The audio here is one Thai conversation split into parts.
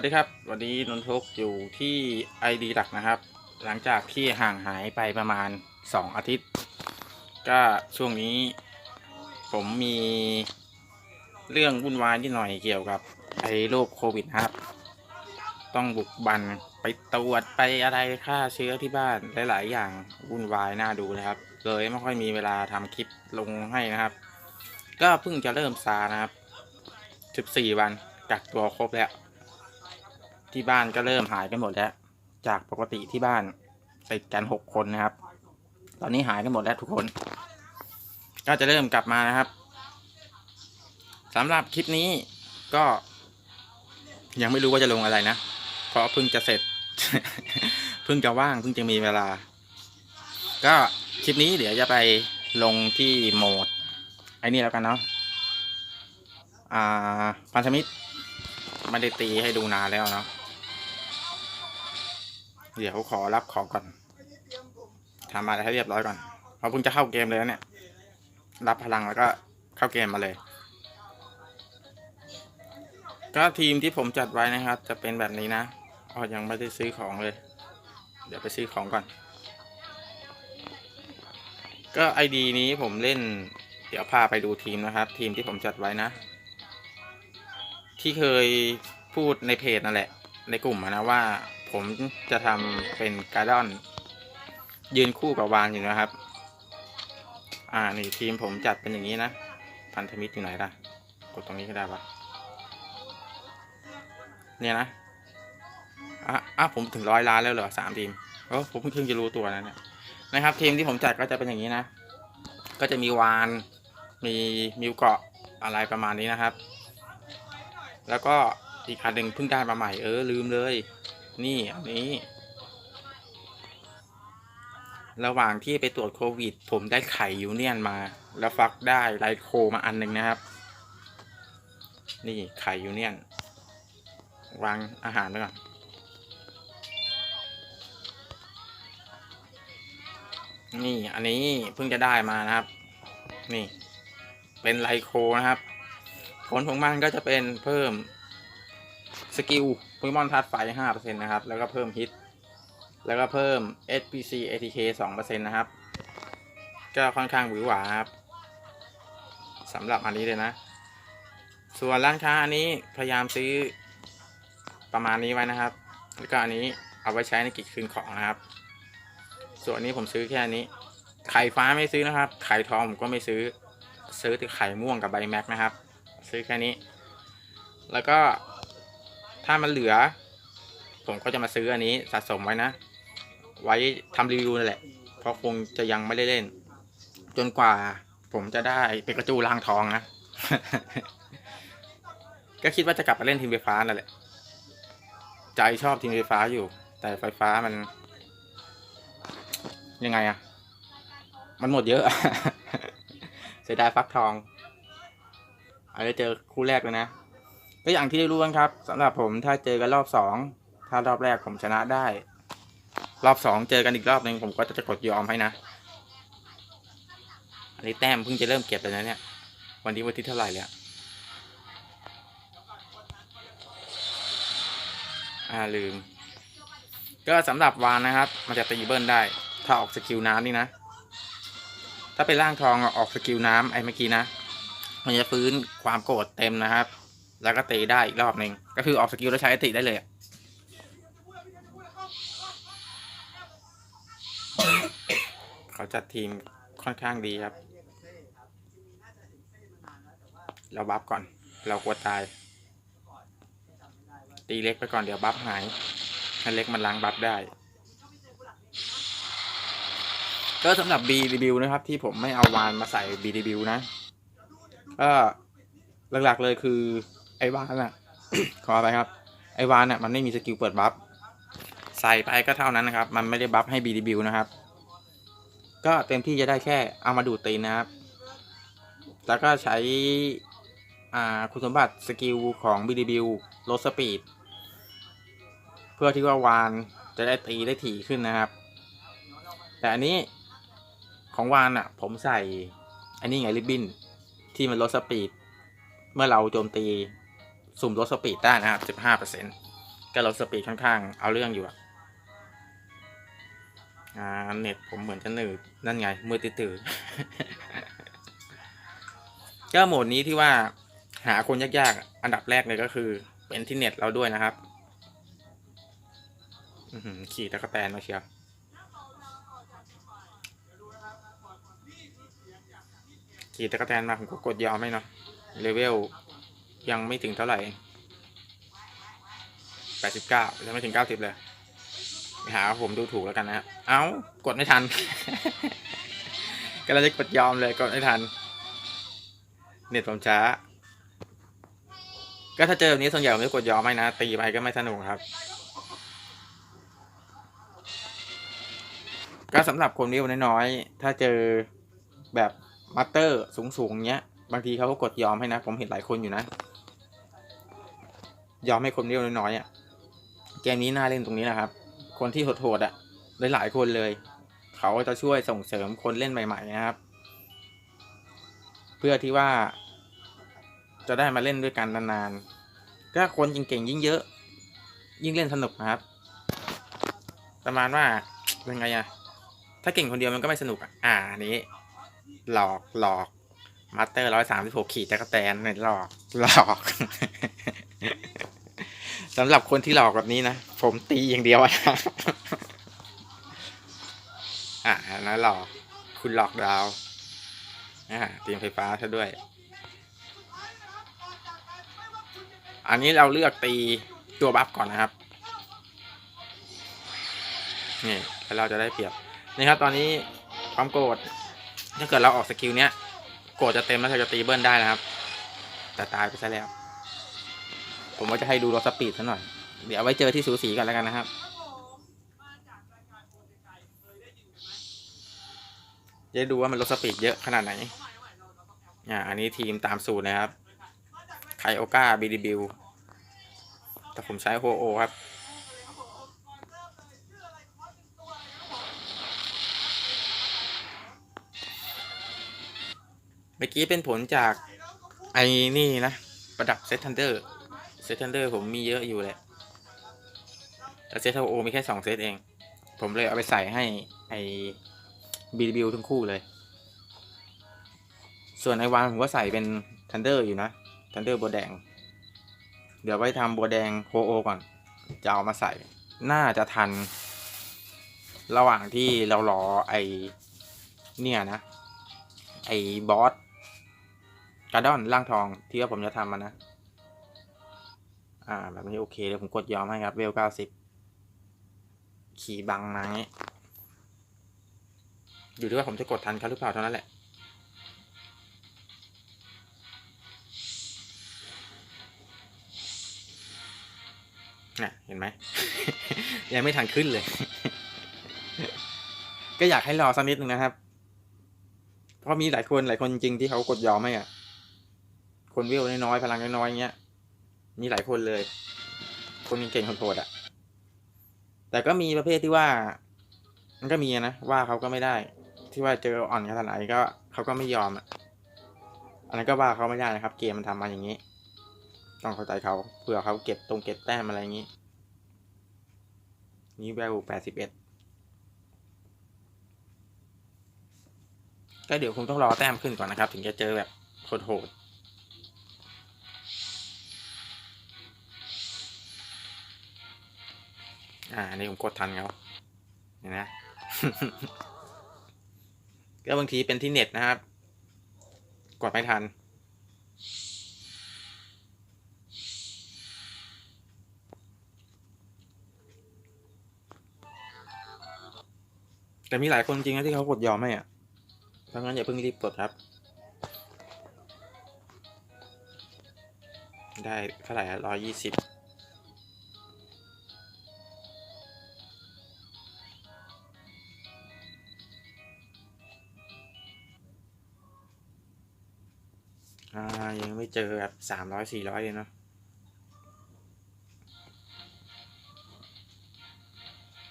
วัสดีครับ วันนี้นนทกอยู่ที่ไอดีหลักนะครับ หลังจากที่ห่างหายไปประมาณ 2 อาทิตย์ ก็ช่วงนี้ ผมมีเรื่องวุ่นวายนิดหน่อยเกี่ยวกับไอ้โรคโควิดนะครับ ต้องบุกบันไปตรวจไปอะไรฆ่าเชื้อที่บ้านหลาย ๆ อย่างวุ่นวายน่าดูนะครับ เลยไม่ค่อยมีเวลาทำคลิปลงให้นะครับ ก็เพิ่งจะเริ่มซานะครับ 14 วันกักตัวครบแล้ว ที่บ้านก็เริ่มหายกันหมดแล้ว จากปกติที่บ้านติดกันหกคนนะครับ ตอนนี้หายกันหมดแล้วทุกคน ก็จะเริ่มกลับมานะครับสำหรับคลิปนี้ก็ ยังไม่รู้ว่าจะลงอะไรนะ เพราะเพิ่งจะเสร็จ เพิ่งจะว่างเพิ่งจะมีเวลา ก็คลิปนี้เดี๋ยวจะไปลงที่โหมด ไอ้นี่แล้วกันเนาะอ่าพันธมิตรไม่ได้ตีให้ดูนานแล้วเนาะ เดี๋ยวขอรับของก่อนทำอะไรให้เรียบร้อยก่อนเพราะเพิ่งจะเข้าเกมเลยเนี่ย รับพลังแล้วก็เข้าเกมมาเลย ก็ทีมที่ผมจัดไว้นะครับ จะเป็นแบบนี้นะอ๋อยังไม่ได้ซื้อของเลย เดี๋ยวไปซื้อของก่อน ก็ไอดีนี้ผมเล่น เดี๋ยวพาไปดูทีมนะครับ ทีมที่ผมจัดไว้นะ ที่เคยพูดในเพจนั่นแหละ ในกลุ่มนะว่า ผมจะทำเป็นการ์ดอน ยืนคู่กับวานอยู่นะครับ อ่านี่ทีมผมจัดเป็นอย่างนี้นะ พันธมิตรอยู่ไหนล่ะ กดตรงนี้ก็ได้ปะเนี่ยนะอะอะผมถึงร้อยล้านแล้วเหรอสามทีมเออผมเพิ่งจะรู้ตัวนะเนี่ยนะครับ ทีมที่ผมจัดก็จะเป็นอย่างนี้นะ ก็จะมีวาน มีมิวเกาะอะไรประมาณนี้นะครับ แล้วก็อีกคันหนึ่งเพิ่งได้มาใหม่เออลืมเลย นี่อันนี้ ระหว่างที่ไปตรวจโควิด ผมได้ไข่ยูเนียนมา แล้วฟักได้ไลโคมาอันหนึ่งนะครับ นี่ไข่ยูเนียน วางอาหารไว้ก่อนนี่อันนี้เพิ่งจะได้มานะครับ นี่ เป็นไลโคนะครับ ผลของมันก็จะเป็นเพิ่มสกิล โปเกมอนธาตุไฟ5%นะครับ แล้วก็เพิ่มฮิต แล้วก็เพิ่ม SPC ATK 2%นะครับ ก็ค่อนข้างหวือหวาครับสำหรับอันนี้เลยนะ ส่วนร้านค้าอันนี้พยายามซื้อประมาณนี้ไว้นะครับ แล้วก็อันนี้เอาไว้ใช้ในกิจคืนของนะครับ ส่วนนนี้ผมซื้อแค่นี้ ไข่ฟ้าไม่ซื้อนะครับ ไข่ทองผมก็ไม่ซื้อ ซื้อแต่ไข่ม่วงกับใบแม็กนะครับ ซื้อแค่นี้ แล้วก็ ถ้ามันเหลือ ผมก็จะมาซื้ออันนี้สะสมไว้นะ ไว้ทำรีวิวนั่นแหละ เพราะคงจะยังไม่ได้เล่น จนกว่าผมจะได้เป็นกระจูลางทองนะ ก็คิดว่าจะกลับไปเล่นทีมไฟฟ้านั่นแหละ ใจชอบทีมไฟฟ้าอยู่ แต่ไฟฟ้ามัน ยังไงอะมันหมดเยอะเสียดายฟักทองอาจจะเจอคู่แรกเลยนะ ก็อย่างที่ได้รู้กันครับสำหรับผมถ้าเจอกันรอบสองถ้ารอบแรกผมชนะได้ รอบสองเจอกันอีกรอบหนึ่งผมก็จะกดยอมให้นะ อันนี้แต้มเพิ่งจะเริ่มเก็บเลยนะเนี่ย วันนี้วันที่เท่าไหร่แล้วอ่าลืม ก็สำหรับวานนะครับ มันจะตีเบิลได้ ถ้าออกสกิลน้ำนี่นะ ถ้าเป็นร่างทองอออกสกิลน้ำไอ้เมื่อกี้นะ มันจะฟื้นความโกรธเต็มนะครับ แล้วก็ตีได้อีกรอบหนึ่งก็คือออกสกิลแล้วใช้อติได้เลยเขาจัดทีมค่อนข้างดีครับ เราบัฟก่อน เรากลัวตาย ตีเล็กไปก่อนเดี๋ยวบัฟหายให้เล็กมันล้างบัฟได้ก็สำหรับ B รีวิวนะครับ ที่ผมไม่เอาวานมาใส่ B รีวิวนะก็หลักๆเลยคือ ไอ้วานอะขอไปครับ ไอ้วานอะมันไม่มีสกิลเปิดบัฟใส่ไปก็เท่านั้นนะครับ มันไม่ได้บัฟให้ B รีวิวนะครับ ก็เต็มที่จะได้แค่เอามาดูดตีนนะครับ แล้วก็ใช้อ่าคุณสมบัติสกิลของ B รีวิวลดสปีด เพื่อที่ว่าวานจะได้ตีได้ถี่ขึ้นนะครับ แต่อันนี้ของวานอะผมใส่อันนี้ไงริบบิ้นที่มันลดสปีด เมื่อเราโจมตี สุ่มลดสปีดได้นะครับ15%ก็ลดสปีดค่อนข้างเอาเรื่องอยู่อะอ่าเน็ตผมเหมือนจะหนืดนั่นไง มือตื่นก็โหมดนี้ที่ว่าหาคนยากๆ อันดับแรกเลยก็คือ เป็นที่เน็ตเราด้วยนะครับอื้อหือขี่ตะกะแตนมาเชียวขี่ตะกะแตนมาผมก็กดยอมไม่เนาะเลเวล ยังไม่ถึงเท่าไหร่แปดสิบเก้ายังไม่ถึงเก้าสิบเลยไปหาผมดูถูกแล้วกันนะฮะเอ้ากดไม่ทันก็เลยจะกดยอมเลยกดไม่ทัน เน็ตผมช้า ก็ถ้าเจอแบบนี้ส่วนใหญ่ผมจะกดยอมไม่นะ ตีไปก็ไม่สนุกครับ ก็สำหรับคนวิวน้อยๆ ถ้าเจอแบบมัตเตอร์สูงๆเงี้ย บางทีเขาก็กดยอมให้นะ ผมเห็นหลายคนอยู่นะ ยอมให้คนวิวน้อยๆอะเกมนี้น่าเล่นตรงนี้นะครับ คนที่โหดๆอะหลายๆคนเลย เขาจะช่วยส่งเสริมคนเล่นใหม่ ๆ นะครับ เพื่อที่ว่า จะได้มาเล่นด้วยกันนานๆถ้าคนเก่งๆยิ่งเยอะ ยิ่งเล่นสนุกนะครับ ประมาณว่าเป็นไงอะถ้าเก่งคนเดียวมันก็ไม่สนุกอะอ่านี้ หลอกหลอกมาสเตอร์ร้อยสามสิบหกขีดตะกะแตนเนี่ยหลอกหลอก สำหรับคนที่หลอกแบบนี้นะ ผมตีอย่างเดียวอะอะหลอกคุณหลอกดาวอ่าเตรียมไฟฟ้าซะด้วย อันนี้เราเลือกตีตัวบัฟก่อนนะครับนี่แล้วเราจะได้เปรียบนี่ครับตอนนี้ความโกรธถ้าเกิดเราออกสกิลเนี้ยโกรธจะเต็มแล้วเราจะตีเบิ้ลได้นะครับ แต่ตายไปซะแล้ว ผมว่าจะให้ดูรถสปีดซะหน่อย เดี๋ยวไว้เจอที่สูสีกันแล้วกันนะครับ จะดูว่ามันลดสปีดเยอะขนาดไหน อ่า อันนี้ทีมตามสูตรนะครับ ไคโอกาบีดีบิว แต่ผมใช้โฮโอครับเมื่อกี้เป็นผลจากไอ้นี่นะ ประดับเซตทันเดอร์ เซตทันเดอร์ผมมีเยอะอยู่แหละแต่เซตโอมีแค่สองเซตเอง ผมเลยเอาไปใส่ให้ไอ้บีบิวทั้งคู่เลย ส่วนไอวานผมก็ใส่เป็นทันเดอร์อยู่นะทันเดอร์บัวแดง เดี๋ยวไว้ทำบัวแดงโฮโอก่อน จะเอามาใส่ น่าจะทัน ระหว่างที่เรารอไอเนี่ยนะ ไอบอสการ์ดอนร่างทองที่ว่าผมจะทำมันนะ อ่า แบบนี้โอเคเดี๋ยวผมกดยอมให้ครับเวลเก้าสิบขี่บังมาอย่างงี้อยู่ที่ว่าผมจะกดทันเขาหรือเปล่าเท่านั้นแหละน่ะเห็นไหม ยังไม่ทันขึ้นเลย ก็อยากให้รอสักนิดนึงนะครับ เพราะมีหลายคนหลายคนจริงที่เขากดยอมให้อะ คนวิวน้อยๆพลังน้อยๆเงี้ย มีหลายคนเลย คนเก่งคนโหดอะแต่ก็มีประเภทที่ว่า มันก็มีนะว่าเขาก็ไม่ได้ ที่ว่าเจออ่อนขนาดไหนก็เขาก็ไม่ยอมอะอันนั้นก็ว่าเขาไม่ได้นะครับ เกมมันทำมาอย่างนี้ ต้องเข้าใจเขาเผื่อเขาเก็บตรงเก็บแต้มอะไรอย่างนี้ นี่แววแปดสิบเอ็ดก็เดี๋ยวคงต้องรอแต้มขึ้นก่อนนะครับ ถึงจะเจอแบบโหดๆ อ่านี่ผมกดทันเขาเห็นไหมก็บางทีเป็นที่เน็ตนะครับ กดไม่ทัน แต่มีหลายคนจริงนะที่เขากดยอมให้อะเพราะงั้นอย่าเพิ่งรีบกดครับ ได้เท่าไหร่ร้อยยี่สิบ เจอแบบสามร้อยสี่ร้อยเลยเนาะ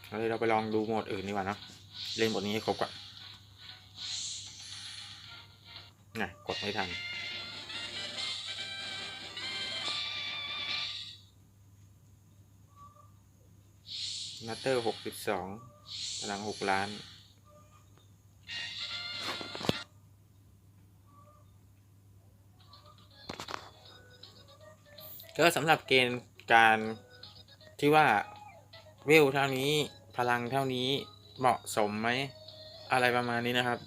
เฮ้ยเราไปลองดูโหมดอื่นดีกว่าเนาะเล่นบทนี้ให้ครบก่อนนะกดไม่ทันนัตเตอร์หกสิบสองพลังหกล้าน ก็สำหรับเกณฑ์การที่ว่าเวลเท่านี้พลังเท่านี้เหมาะสมไหมอะไรประมาณนี้นะครับ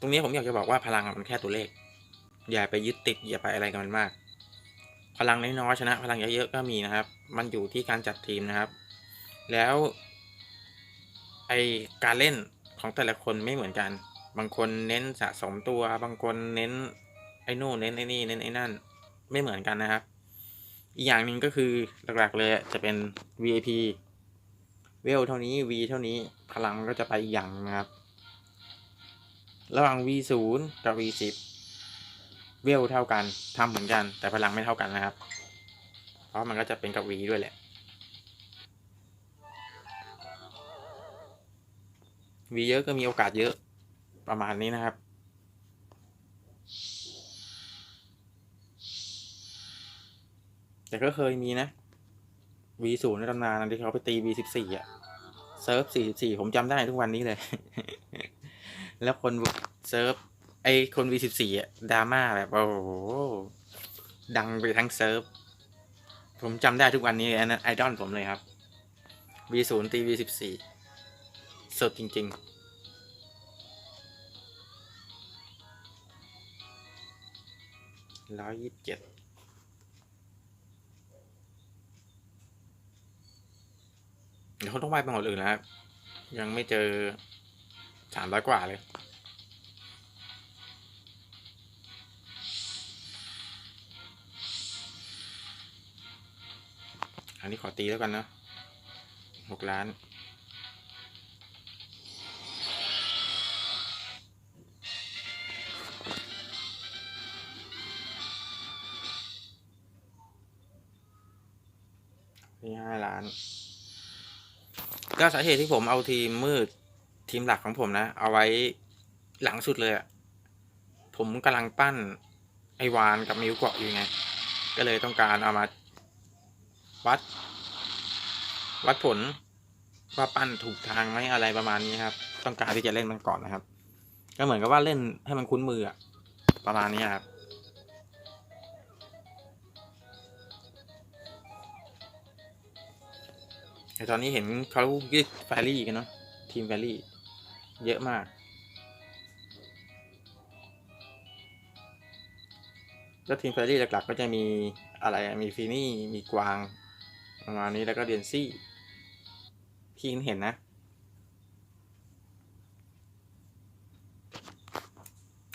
ตรงนี้ผมอยากจะบอกว่าพลังมันแค่ตัวเลข อย่าไปยึดติดอย่าไปอะไรกับมันมาก พลังน้อยๆชนะ พลังเยอะๆก็มีนะครับ มันอยู่ที่การจัดทีมนะครับ แล้วไอการเล่นของแต่ละคนไม่เหมือนกัน บางคนเน้นสะสมตัว บางคนเน้นไอ้นู่นเน้นไอ้นี่เน้นไอ้นั่น ไม่เหมือนกันนะครับ อีกอย่างหนึ่งก็คือหลักๆเลยจะเป็น VIP เวลเท่านี้ V เท่านี้พลังมันก็จะไปอีกอย่างนะครับ ระหว่าง V ศูนย์กับ V สิบเวลเท่ากันทำเหมือนกัน แต่พลังไม่เท่ากันนะครับ เพราะมันก็จะเป็นกับ V ด้วยแหละ V เยอะก็มีโอกาสเยอะประมาณนี้นะครับ แต่ก็เคยมีนะ V ศูนย์ในตำนานที่เขาไปตี V สิบสี่อะเซิร์ฟสี่สี่ผมจำได้ทุกวันนี้เลย แล้วคนเซิร์ฟไอคน V สิบสี่อะดราม่าแบบโอ้โห ดังไปทั้งเซิร์ฟ ผมจำได้ทุกวันนี้อันนั้นไอดอลผมเลยครับ V ศูนย์ตี V สิบสี่สุดจริง ๆร้อยยี่สิบเจ็ด เดี๋ยวเขาต้องไปเป็นคนอื่นนะครับยังไม่เจอสามร้อยกว่าเลย อันนี้ขอตีแล้วกันนะหกล้าน ก็สาเหตุที่ผมเอาทีมมืดทีมหลักของผมนะ เอาไว้หลังสุดเลยอะผมกำลังปั้นไอวานกับมิวเกาะอยู่ไง ก็เลยต้องการเอามาวัด วัดผลว่าปั้นถูกทางไหมอะไรประมาณนี้ครับ ต้องการที่จะเล่นมันก่อนนะครับ ก็เหมือนกับว่าเล่นให้มันคุ้นมืออะประมาณนี้ครับ แต่ตอนนี้เห็นเขายึดแฟรี่กันเนาะทีมแฟรี่ เยอะมาก แล้วทีมแฟรี่หลักๆ ก็จะมีอะไรมีฟีนี่มีกวางประมาณนี้แล้วก็เดียนซี่ที่เห็นนะ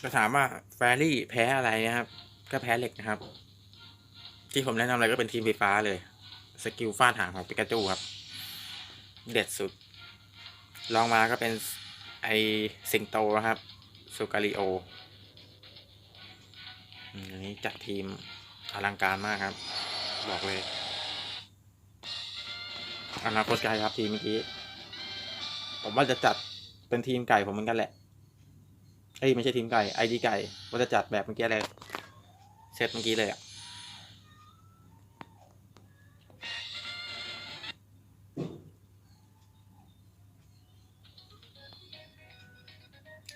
ก็ถามว่าแฟรี่แพ้อะไรนะครับ ก็แพ้เหล็กนะครับ ที่ผมแนะนำเลยก็เป็นทีมไฟฟ้าเลย สกิลฟาดหางของปิกาจูครับ เด็ดสุด ลองมาก็เป็นไอสิงโตนะครับสุการิโออันนี้จัดทีมอลังการมากครับ บอกเลยอนาคตไกลครับทีมเมื่อกี้ ผมว่าจะจัดเป็นทีมไก่ผมเหมือนกันแหละเอ้ยไม่ใช่ทีมไก่ไอดีไก่ว่าจะจัดแบบเมื่อกี้เลยเซตเมื่อกี้เลยอะ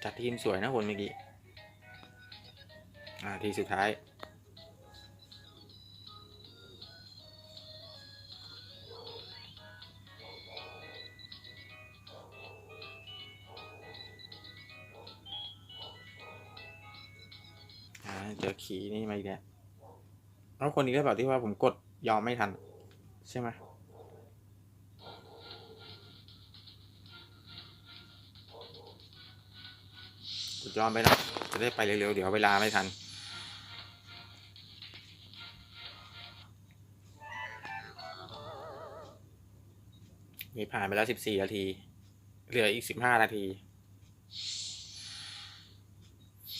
จัดทีมสวยนะคนเมื่อกี้ อ่า ทีสุดท้าย อ่า เจอขีนี่มาอีกแล้วแล้วคนนี้ได้เปล่าที่ว่าผมกดยอมไม่ทัน ใช่ไหม ยอมไปนะจะได้ไปเร็วๆ เดี๋ยวเวลาไม่ทันนี่ผ่านไปแล้วสิบสี่นาที เหลืออีกสิบห้านาที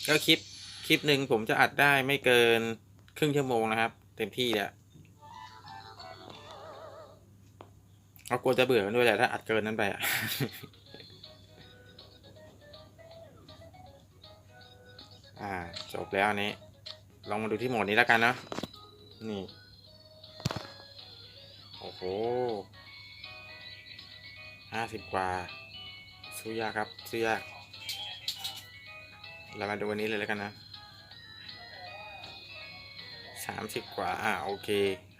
ก็คลิป คลิปหนึ่งผมจะอัดได้ไม่เกินครึ่งชั่วโมงนะครับ เต็มที่แหละเอากลัวจะเบื่อด้วยแหละถ้าอัดเกินนั้นไปอะ อ่า จบแล้วอันนี้ ลองมาดูที่โหมดนี้แล้วกันเนอะนี่ โอ้โหห้าสิบกว่าซื้อยากครับซื้อยาก เรามาดูวันนี้เลยแล้วกันนะสามสิบกว่า อ่า โอเค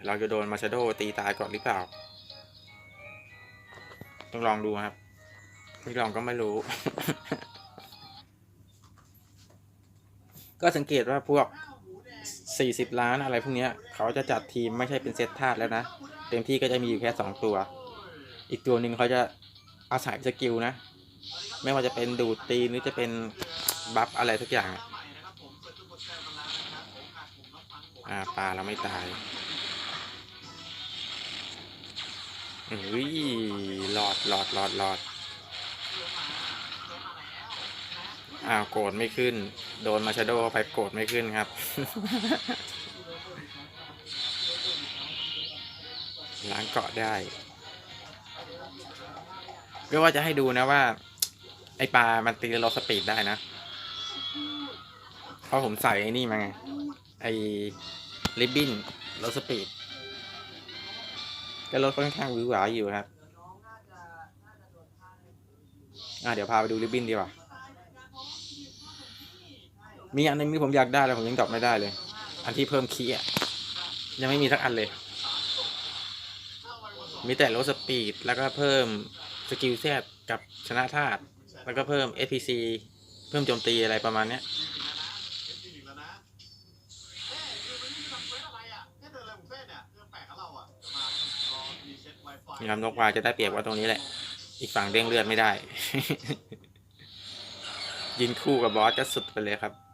เราจะโดนมาชาโดตีตายก่อนหรือเปล่า ต้องลองดูครับ ไม่ลองก็ไม่รู้ ก็สังเกตว่าพวก 40 ล้านอะไรพวกนี้เขาจะจัดทีมไม่ใช่เป็นเซตธาตุแล้วนะ เต็มที่ก็จะมีอยู่แค่ 2 ตัว อีกตัวหนึ่งเขาจะอาศัยสกิลนะ ไม่ว่าจะเป็นดูดตีนหรือจะเป็นบัฟอะไรสักอย่างอ่าปลาเราไม่ตายเฮ้ยหลอดหลอดหลอดหลอด อ้าวโกรธไม่ขึ้น โดนมาชาโดเข้าไปโกรธไม่ขึ้นครับ ล้างเกาะได้ก็ว่าจะให้ดูนะว่า ไอปลา มันตีรถสปีดได้นะ เพราะผมใส่ไอ้นี่มาไง ไอริบบิ้นรถสปีด ก็รถค่อนข้างวือหวาอยู่ครับ อะเดี๋ยวพาไปดูริบบิ้นดีกว่า มีอันหนึงที่ผมอยากได้แล้วผมยังตอบไม่ได้เลย อันที่เพิ่มคีย์อะยังไม่มีสักอันเลย มีแต่ลดสปีดแล้วก็เพิ่มสกิลแซดกับชนะธาตุแล้วก็เพิ่ม SPC เพิ่มโจมตีอะไรประมาณเนี้ยมีลำนกวาจะได้เปรียบว่าตรงนี้แหละ อีกฝั่งเด้งเลือดไม่ได้ ยินคู่กับบอสก็สุดไปเลยครับ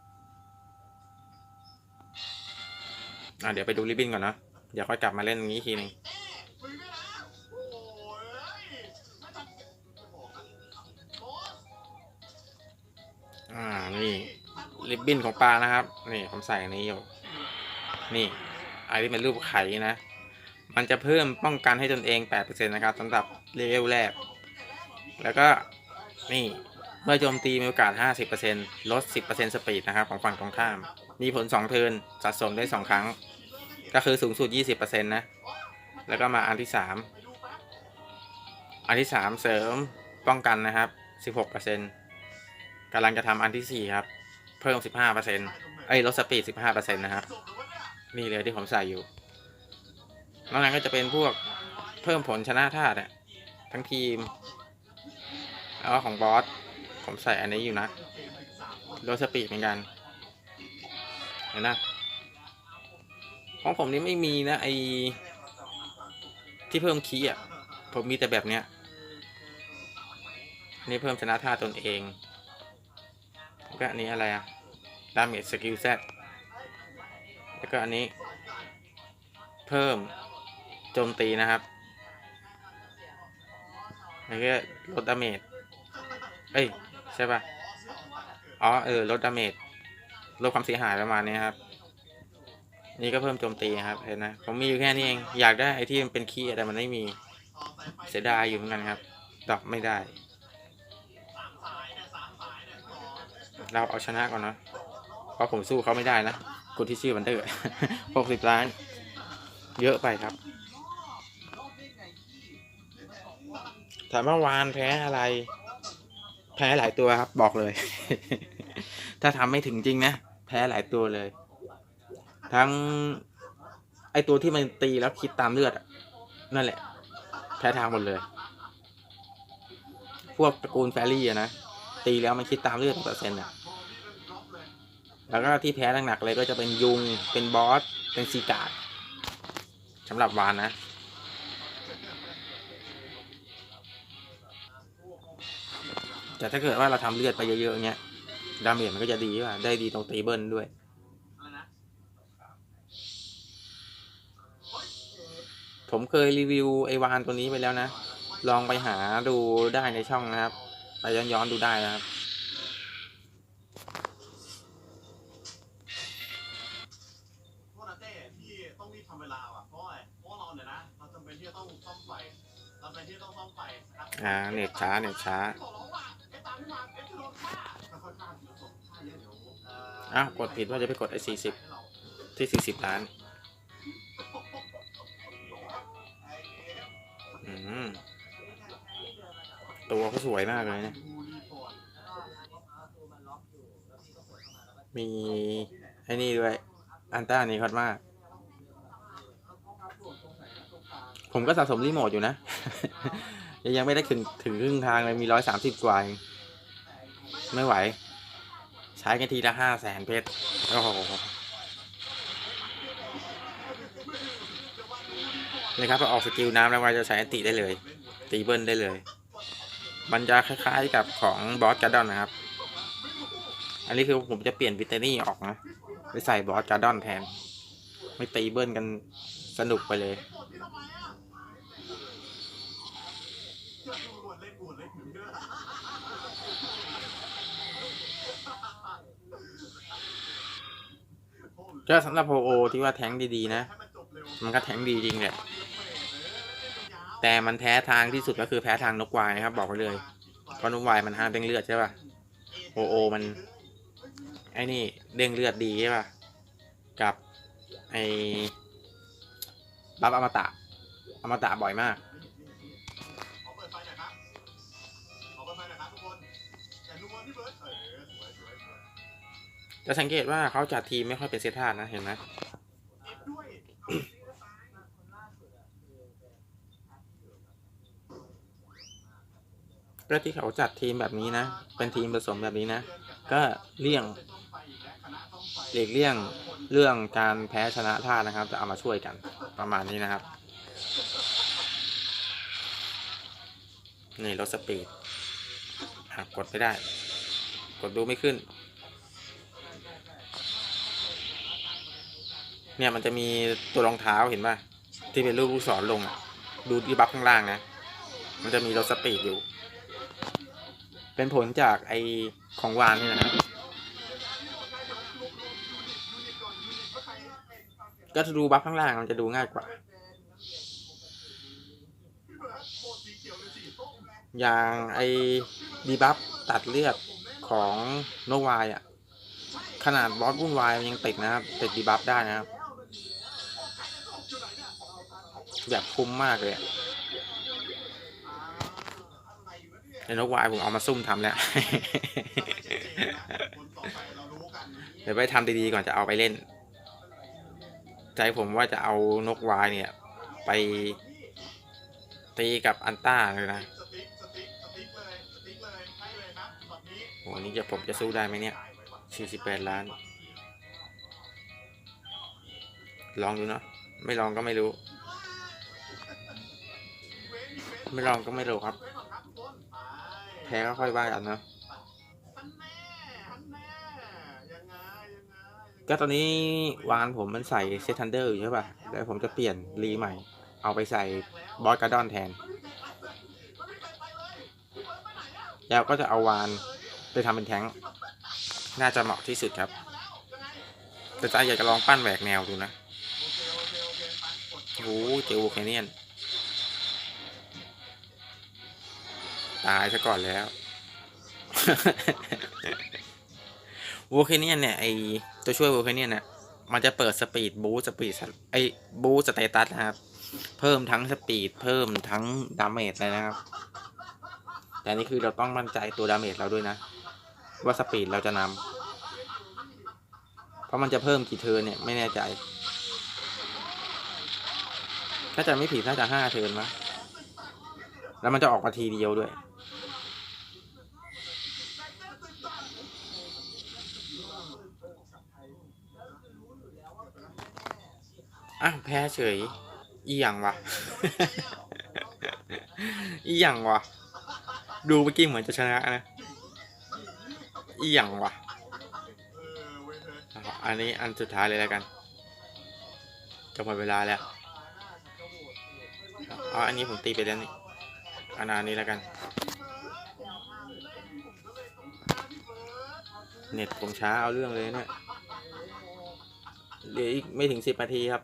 อะเดี๋ยวไปดูริบบิ้นก่อนนะเดี๋ยวค่อยกลับมาเล่นตรงนี้ทีหนึงอ่านี่ริบบิ้นของปลานะครับ นี่ผมใส่นนี้อยู่ นี่อันนี้เป็นรูปไข่นะ มันจะเพิ่มป้องกันให้ตนเอง8%นะครับสำหรับเลเวลแรก แล้วก็นี่เมื่อโจมตีมีโอกาส 50%ลด 10%สปีดนะครับ ของฝั่งตรงข้าม มีผล 2 เทินสะสมได้ 2 ครั้ง ก็คือสูงสุด 20%นะ แล้วก็มาอันที่ 3 อันที่ 3 เสริมป้องกันนะครับ 16%กำลังจะทำอันทีสี่ 4 ครับ เพิ่ม 15%เอ้ยลดสปีด 15%นะครับ นี่เลยที่ผมใส่อยู่นอกนั้นก็จะเป็นพวกเพิ่มผลชนะธาตุอะทั้งทีมแล้วของบอส ผมใส่อันนี้อยู่นะโดสปีดเหมือนกัน เห็นนะ ของผมนี่ไม่มีนะไอที่เพิ่มคีย์อะ ผมมีแต่แบบเนี้ยนี่เพิ่มชนะธาตนเองแล้วก็อันนี้อะไรอะดาเมจสกิลเซตแล้วก็อันนี้ เพิ่มโจมตีนะครับแล้วก็ลดดาเมจเอ้ย ใช่ปะอ๋อ เออ ลดดาเมจลดความเสียหายประมาณนี้ครับ นี่ก็เพิ่มโจมตีครับเห็นนะผมมีอยู่แค่นี้เองอยากได้ไอที่มันเป็นคีย์แต่มันไม่มีเสียดายอยู่เหมือนกันครับดอกไม่ได้ เราเอาชนะก่อนนะเพราะผมสู้เขาไม่ได้นะคนที่ชื่อวันเดอร์หกสิบล้าน เยอะไปครับถามว่าวานแพ้อะไร แพ้หลายตัวครับ บอกเลย ถ้าทำไม่ถึงจริงนะ แพ้หลายตัวเลย ทั้ง ไอตัวที่มันตีแล้วคิดตามเลือดนั่นแหละ แพ้ทางหมดเลย พวกตระกูลแฟรี่อะนะ ตีแล้วมันคิดตามเลือดเปอร์เซ็นต์อะแล้วก็ที่แพ้หนักๆเลยก็จะเป็นยุง เป็นบอส เป็นซีการ์ดสำหรับวานนะ แต่ถ้าเกิดว่าเราทำเลือดไปเยอะๆอย่างเงี้ย ดาเมจมันก็จะดีว่า ได้ดีตรงตีเบิลด้วย ผมเคยรีวิวไอวานตัวนี้ไปแล้วนะ ลองไปหาดูได้ในช่องนะครับ ไปย้อนๆดูได้นะครับโทษนะเต้ที่ต้องรีบทำเวลาอะเพราะอะไรเพราะเราเนี่ยนะเราจำเป็นที่จะต้องซ่อมไฟเราจำเป็นที่จะต้องซ่อมไฟนะครับอ่าเน็ตช้าเน็ตช้าขอร้องว่าไอ้ตามที่มาไอ้ที่โดนฆ่าค่อยๆฆ่าทีละศพฆ่าเยอะเดี๋ยวเอ่ออ้าวกดผิดว่าจะไปกดไอสี่สิบที่สี่สิบล้าน ตัวเขาสวยมากเลยเนี่ยมีไอ้นี่ด้วย อันต้านี่คอดมาก ผมก็สะสมรีโมทอยู่นะ ยังไม่ได้ถึงถึงครึ่งทางเลยมีร้อยสามสิบกว่าไม่ไหว ใช้กันทีละห้าแสนเพชรโอ้โห นี่ครับพอออกสกิลน้ำแล้วว่าจะใช้อันติได้เลย ตีเบิลได้เลย มันจะคล้ายๆกับของบอสการ์ดอนนะครับ อันนี้คือผมจะเปลี่ยนวิตานี่ออกนะ ไปใส่บอสการ์ดอนแทน ไม่ตีเบิลกันสนุกไปเลยก็สำหรับโพโอที่ว่าแทงดีๆนะ มันก็แทงดีจริงแหละ แต่มันแพ้ทางที่สุดก็คือแพ้ทางนกวายนะครับ บอกไว้เลยเพราะนกวายมันห้ามเด้งเลือดใช่ป่ะโอโอมันไอ้นี่เด้งเลือดดีใช่ป่ะกับไอ้บัฟอมตะอมตะบ่อยมากจะสังเกตว่าเขาจัดทีมไม่ค่อยเป็นเซตธาตุนะเห็นไหม เอฟด้วย ก็ที่เขาจัดทีมแบบนี้นะ เป็นทีมผสมแบบนี้นะ ก็เลี่ยงหลีกเลี่ยงเรื่องการแพ้ชนะธานะครับ จะเอามาช่วยกันประมาณนี้นะครับ นี่ลดสปีดอะกดไม่ได้ กดดูไม่ขึ้น เนี่ยมันจะมีตัวรองเท้าเห็นป่ะ ที่เป็นรูปลูกศรลง ดูที่บัฟข้างล่างนะ มันจะมีลดสปีดอยู่ เป็นผลจากไอของวานนี่นะก็จะดูบัฟข้างล่างมันจะดูง่ายกว่า อย่างไอดีบัฟตัดเลือดของโนวายอะ ขนาดบอสวุ่นวายยังติดนะครับ ติดดีบัฟได้นะครับ แบบคุ้มมากเลยอะ นกวายผมเอามาซุ่มทำแล้ว เดี๋ยวไปทำดีๆก่อนจะเอาไปเล่น ใจผมว่าจะเอานกวายเนี่ย ไปตีกับอันต้าเลยนะสติ๊กสติ๊กสติ๊กเลยสติ๊กเลยให้เลยครับตอนนี้โหนี่จะผมจะสู้ได้ไหมเนี่ย 48 ล้าน ลองดูเนาะ ไม่ลองก็ไม่รู้ ไม่ลองก็ไม่รู้ครับแพ้ก็ค่อยว่ากันเนาะฮันแน่ฮันแน่ยังไงยังไงก็ตอนนี้วานผมมันใส่เซทันเดอร์อยู่ใช่ป่ะแล้วผมจะเปลี่ยนรีใหม่ เอาไปใส่บอสการ์ดอนแทน แล้วก็จะเอาวานไปทำเป็นแท้ง น่าจะเหมาะที่สุดครับ แต่ใจอยากจะลองปั้นแหวกแนวดูนะโอ้โหเจอโวลแคเนียน ตายซะก่อนแล้ววลแคเนียนเนี่ยไอตัวช่วยวลแคเนียนเนี่ยมันจะเปิดสปีดบูสปีดไอบูสเตตัสนะครับ เพิ่มทั้งสปีดเพิ่มทั้งดาเมจเลยนะครับ แต่นี่คือเราต้องมั่นใจตัวดาเมจเราด้วยนะ ว่าสปีดเราจะนำเพราะมันจะเพิ่มกี่เทิร์นเนี่ยไม่แน่ใจ ถ้าจะไม่ผิดน่าจะห้าเทิร์นมั้แล้วมันจะออกมาทีเดียวด้วย อ้าวแพ้เฉย อีหยังวะ อีหยังวะ ดูเมื่อกี้เหมือนจะชนะนะ อีหยังวะ อันนี้อันสุดท้ายเลยแล้วกัน จะหมดเวลาแล้วอ๋ออันนี้ผมตีไปแล้วนี่อันนนี้แล้วกัน เน็ตผมช้าเอาเรื่องเลยเนี่ยเหลืออีกไม่ถึงสิบนาทีครับ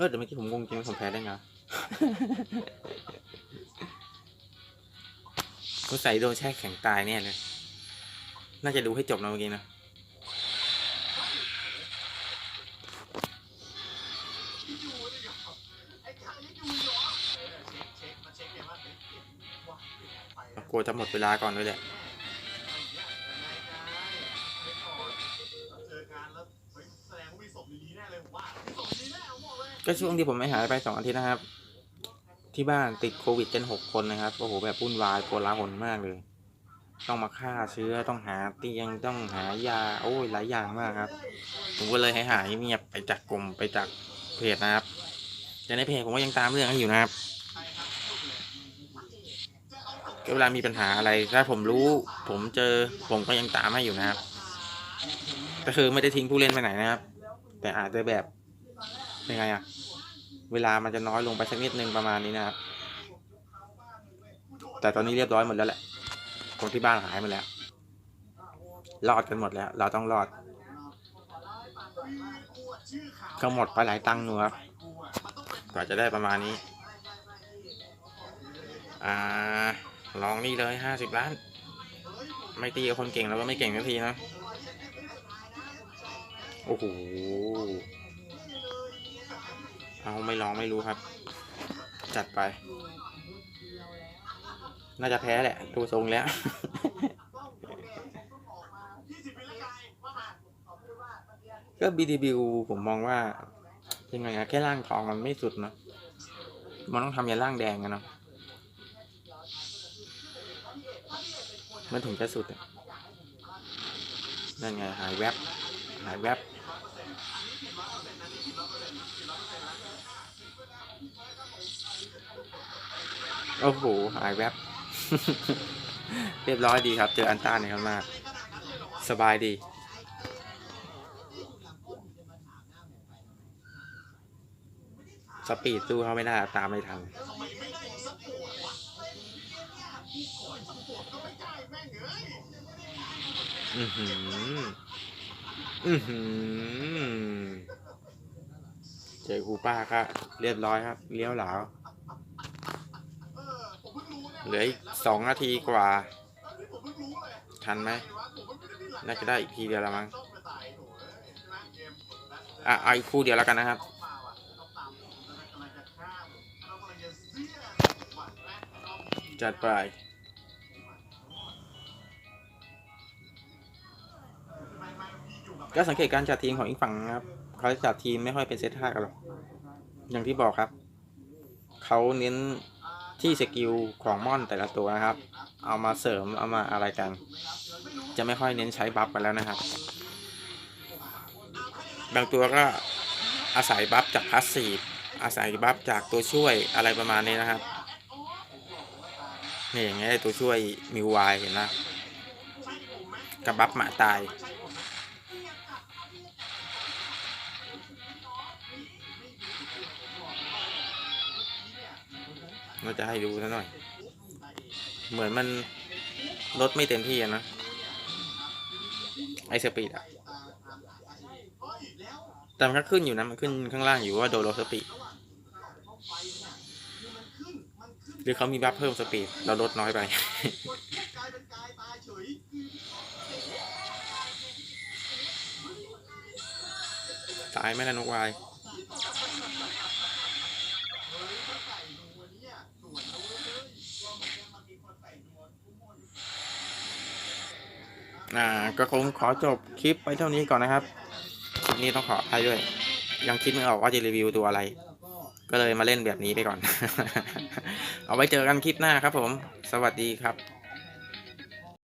เออแต่เมื่อกี้ผมงงจริงว่าผมแพ้ได้ไงสใส่โดนแช่แข็งตายเนี่ยเลย น่าจะดูให้จบนะเมื่อกี้นะ กลัวจะหมดเวลาก่อนด้วยแหละ ก็ช่วงที่ผมไม่หายไปสองอาทิตย์นะครับ ที่บ้านติดโควิดกันหกคนนะครับโอ้โหแบบวุ่นวายโกลาหลมากเลย ต้องมาฆ่าเชื้อต้องหาเตียงต้องหายา โอ้ยหลายอย่างมากครับ ผมก็เลยให้หายเงียบไปจากกลุ่มไปจากเพจนะครับแต่ในเพจผมก็ยังตามเรื่องอยู่นะครับก็เวลามีปัญหาอะไรถ้าผมรู้ ผมเจอผมก็ยังตามให้อยู่นะครับ ก็คือไม่ได้ทิ้งผู้เล่นไปไหนนะครับ แต่อาจจะแบบยังไงอะ เวลามันจะน้อยลงไปสักนิดนึงประมาณนี้นะครับ แต่ตอนนี้เรียบร้อยหมดแล้วแหละ คนที่บ้านหายหมดแล้ว รอดกันหมดแล้ว เราต้องรอด ก็หมดไปหลายตังค์หนูครับ กว่าจะได้ประมาณนี้ อ่า ลองนี่เลยห้าสิบล้าน ไม่ตีกับคนเก่งแล้วก็ไม่เก่งสักทีนะ โอ้โห เอาไม่ลองไม่รู้ครับ จัดไป น่าจะแพ้แหละ ดูทรงแล้วก็ BDBU ผมมองว่ายังไงอะแค่ร่างทองมันไม่สุดนะมันต้องทำยันร่างแดงกันเนาะมันถึงจะสุดอะนั่นไงหายแวบ หายแวบ โอ้โหหายแวบ เรียบร้อยดีครับ เจออันต้าในข้างหน้าสบายดี สปีดสู้เขาไม่ได้ตามไม่ทันอือหือ อือหือ เจอครูป้าก็เรียบร้อยครับ เลี้ยวหลาว เหลืออีกสองนาทีกว่า ทันไหม น่าจะได้อีกทีเดียวละมั้ง อะเอาอีกคู่เดียวแล้วกันนะครับ จัดไปก็สังเกตการจัดทีมของอีกฝั่งนะครับ เขาจัดทีมไม่ค่อยเป็นเซตห้ากันหรอก อย่างที่บอกครับ เขาเน้น ที่สกิลของม่อนแต่ละตัวนะครับ เอามาเสริมเอามาอะไรกัน จะไม่ค่อยเน้นใช้บัฟกันแล้วนะครับ บางตัวก็อาศัยบัฟจากพาสซีฟอาศัยบัฟจากตัวช่วยอะไรประมาณนี้นะครับนี่อย่างเงี้ยตัวช่วยมิวไวเห็นนะกับบัฟหมาตาย เราจะให้ดูซะหน่อย เหมือนมันลดไม่เต็มที่อะนะ ไอสปีดอะแต่มันก็ขึ้นอยู่นะ มันขึ้นข้างล่างอยู่ว่าโดนลดสปีดหรือเขามีบัฟเพิ่มสปีด เราลดน้อยไปตายไหมล่ะนกวาย อ่าก็คงขอจบคลิปไปเท่านี้ก่อนนะครับคลิปนี้ต้องขออภัยด้วย ยังคิดไม่ออกว่าจะรีวิวตัวอะไร ก็เลยมาเล่นแบบนี้ไปก่อน เอาไว้เจอกันคลิปหน้าครับผม สวัสดีครับ